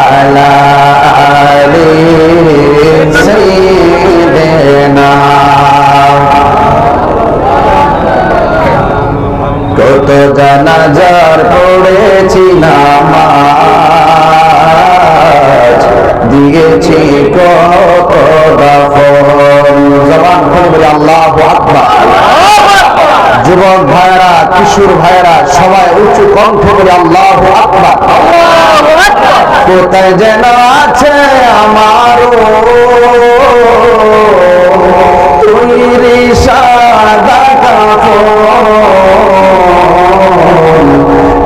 وعلى آل سيدنا কত জানাজার পড়েছি নামাজ দিয়েছি কত দাফন জবান খুলে বলি আল্লাহ আকবার যুবক ভাইরা কিশোর ভাইরা সবাই উঁচু কণ্ঠ বলে আল্লাহ আকবার কোথায় যেন আছে আমার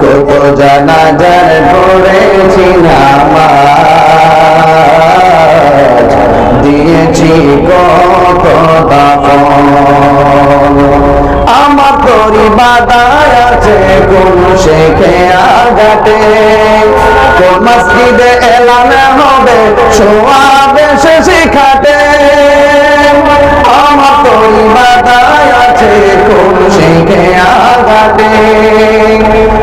কত জানাজার পড়েছি নামাজ। দিয়েছি কত দাফন। আমার তরি কোন মসজিদে এলানে হবে, সোয়াবে সে শিখাতে আমার তরি বাদায় আছে, কোন শেখে আগাতে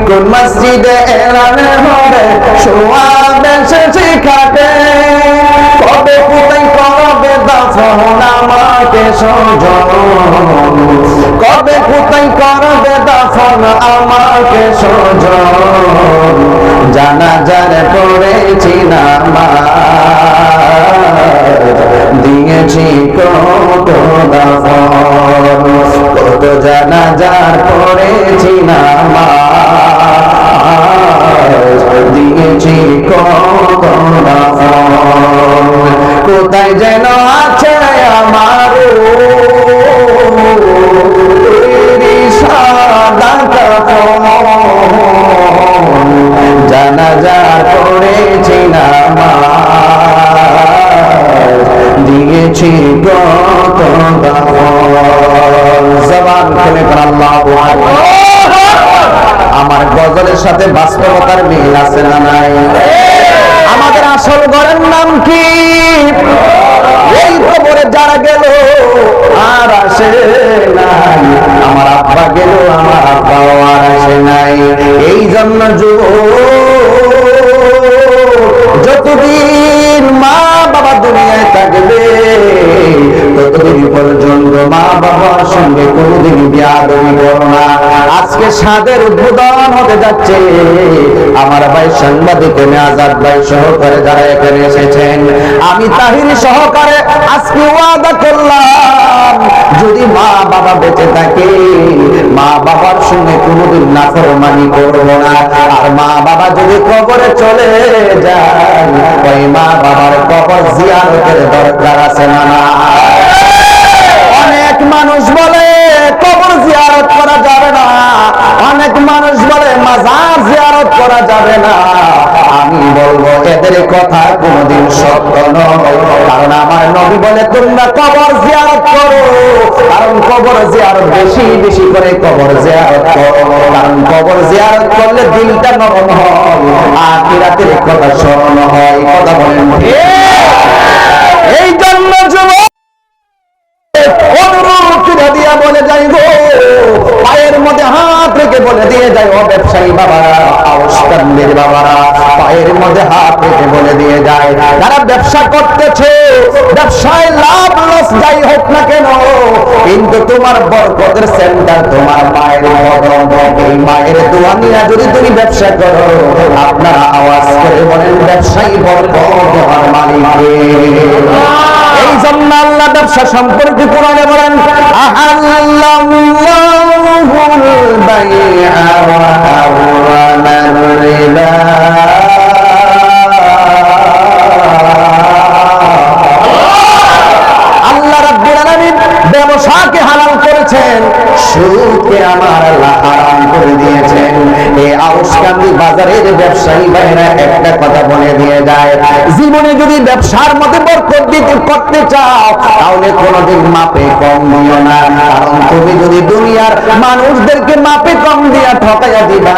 কোন মসজিদে এলানে হবে, সোয়াবে সে শিখাতে কবে কোথায় করবে দাফন আমাকে সজন কবে কোথায় করবে দাফন আমাকে সজন জানা জানে পড়েছি দিয়েছি কত কত জানা যার পড়েছি দিয়েছি কত কোথায় যেন আছে আমার আমার গজলের সাথে বাস্তবতার মিল আছে না নাই? আমাদের আসল ঘরের নাম কি? এই খবরে যারা গেল, আর আসে নাই। আমার আব্বা গেল, আমার আব্বাও আর আসে নাই। এই জন্য যতদিন পর্যন্ত বাবার সঙ্গে কোনদিন আজকে সাদের উদ্বোধন হতে যাচ্ছে। আমার ভাই সাংবাদিক আজাদ ভাই সহকারে যারা এখানে এসেছেন, আমি তাহির সহকারে আজকে ওয়াদা করলাম, যদি মা বাবা বেঁচে থাকে, মা বাবার সঙ্গে কোনোদিন নাফরমানি করব না। আর মা বাবা যদি কবরে চলে যায় ওই মা বাবার কবর জিয়ারতের দরকার আছে না অনেক মানুষ বলে, কবর জিয়ারত করা যাবে না। অনেক মানুষ বলে, মাজার জিয়ারত করা যাবে না। আমি বলব, এদের কথা কোনোদিন সত্য নয়। কারণ আমার নবী বলে, তোমরা কবর জিয়ারত করো। কারণ কবর জিয়ারত বেশি বেশি করে কবর জিয়ারত করো। কারণ কবর জিয়ারত করলে দিলটা নরম হয়, আখিরাতের কথা স্মরণ হয়। কথা বলেন ঠিক? বলে দিয়ে যাই ও ব্যবসায়ী বাবারা আওস্তান্দের বাবারা পায়ের মধ্যে হাত রেখে বলে দিয়ে যায়, যারা ব্যবসা করতেছে, ব্যবসায় লাভ, লস, যাই হোক না কেন, কিন্তু তোমার বরকতের সেন্টার তোমার মায়ের কদম এই মায়ের দোয়া নিয়ে যদি তুমি ব্যবসা করো, আপনারা আওয়াজ করে বলেন, ব্যবসায়ী বরকত দেওয়ার মালিক এই জন্য আল্লাহ ব্যবসা সম্পর্কে কোরআনে বলেন আহাল্লাহুল বাইআ وحرم الربا আল্লাহ রাব্বুল আলামিন ব্যবসাকে হালাল করেছেন। সুদকে আমার আল্লাহ বাজারের ব্যবসায়ী ভাইরা একটা কথা বলে দিয়ে যায় জীবনে যদি ব্যবসার মধ্যে বরকত দিতে করতে চাও তাহলে কোনোদিন মাপে কম দিও না। কারণ তুমি যদি দুনিয়ার মানুষদেরকে মাপে কম দিয়া ঠকাইয়া দিবা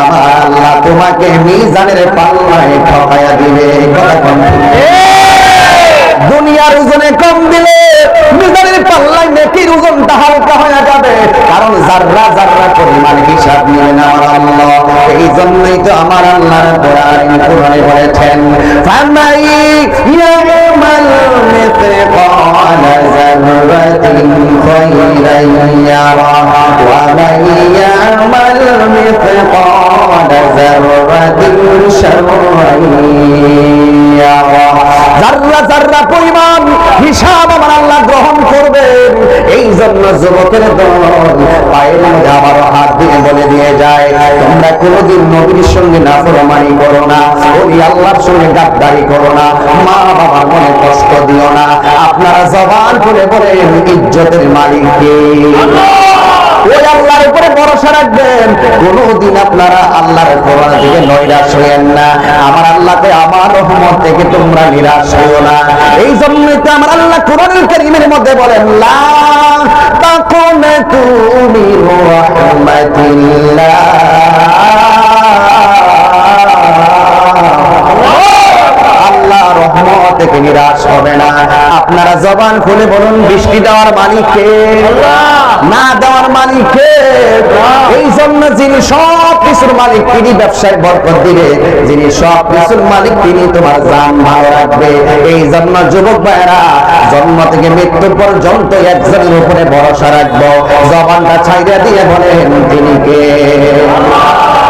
আমার আল্লাহ তোমাকে মিজানের পাল্লায় ঠকাইয়া দিবে। কথা কম দুনিয়ার ওজনে কম দিলে মিজানের পাল্লায় নেকির ওজনটা হালকা হয়ে যাবে। কারণ জাররা জাররা পরিমাণ হিসাব নিয়ে না আল্লাহ। এই জন্যই তো আমার আল্লাহ কোরআন বলেছেন ফামাই ইয়ামাল মিথকাল যাররাতিন খায়রান ইয়ারা ওয়া মান ইয়ামাল যায় তোমরা কোনোদিন নবীর সঙ্গে নাফরমানি করো না ওই আল্লাহর সঙ্গে গাদ্দারি করো না মা বাবার মনে কষ্ট দিও না। আপনারা জবান করে বলেন, ইজ্জতের মালিক কে? ওই আল্লাহর উপরে ভরসা রাখবেন। কোনদিন আপনারা আল্লাহর কোরআন থেকে নৈরাশ হইয়েন না। আমার আল্লাহকে আমার রহমত থেকে তোমরা নিরাশ হইও না। এই জন্যই তো আমার আল্লাহ কোরআনুল কারীমের মধ্যে বলেন, লা তাকুন তুমি রাহমাতিল্লাহ আল্লাহ রহমত থেকে নিরাশ হবে না আপনারা জবান খুলে বলুন বৃষ্টি দেওয়ার মালিককে না দেওয়ার মালিককে এই জন্য যিনি সব কিছুর মালিক তিনি ব্যবসায় বরকত দিবে। যিনি সব কিছুর মালিক তিনি তোমার জান ভালো রাখবে। এই জন্য যুবক ভাইরা জন্ম থেকে মৃত্যু পর্যন্ত একজনের উপরে ভরসা রাখব। জবানটা ছাইড়া দিয়ে বলেন তিনি কে?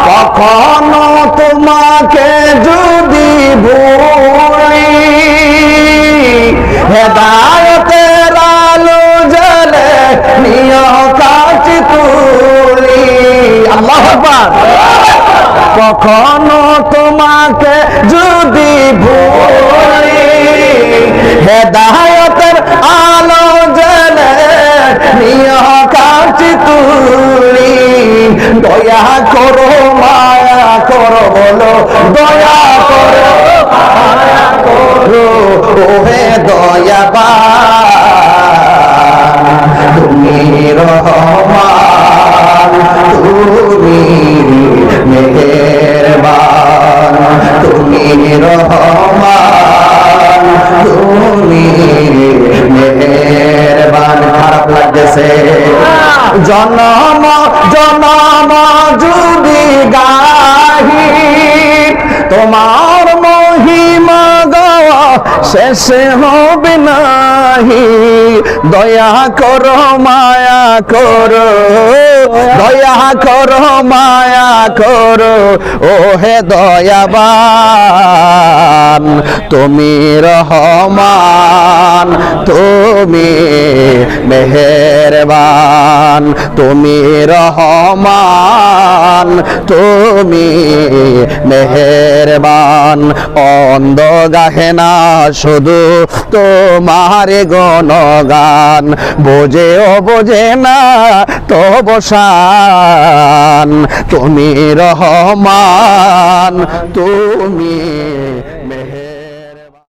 কখনো তোমাকে যদি ভুলি, হেদায়তের আলো জলে নিয় কাজ তুলি। দয়া করো, মায়া করো, বলো, দয়া করো, মায়া করো। ওহে দয়াবা তুমি রহমান খারাপ লাগতেছে জনম জনম যদি গাহি তোমার মহিমা গাওয়া শেষে হবে নাহি। দয়া করো মায়া করো। দয়া করো মায়া করো। ও হে দয়াবান তুমি রহমান, তুমি মেহেরবান, তুমি রহমান, তুমি মেহেরবান। অন্ধ গাহে না, শুধু তোমার গণগান। বোঝে ও বোঝে না তো বসান তুমি রহমান, তুমি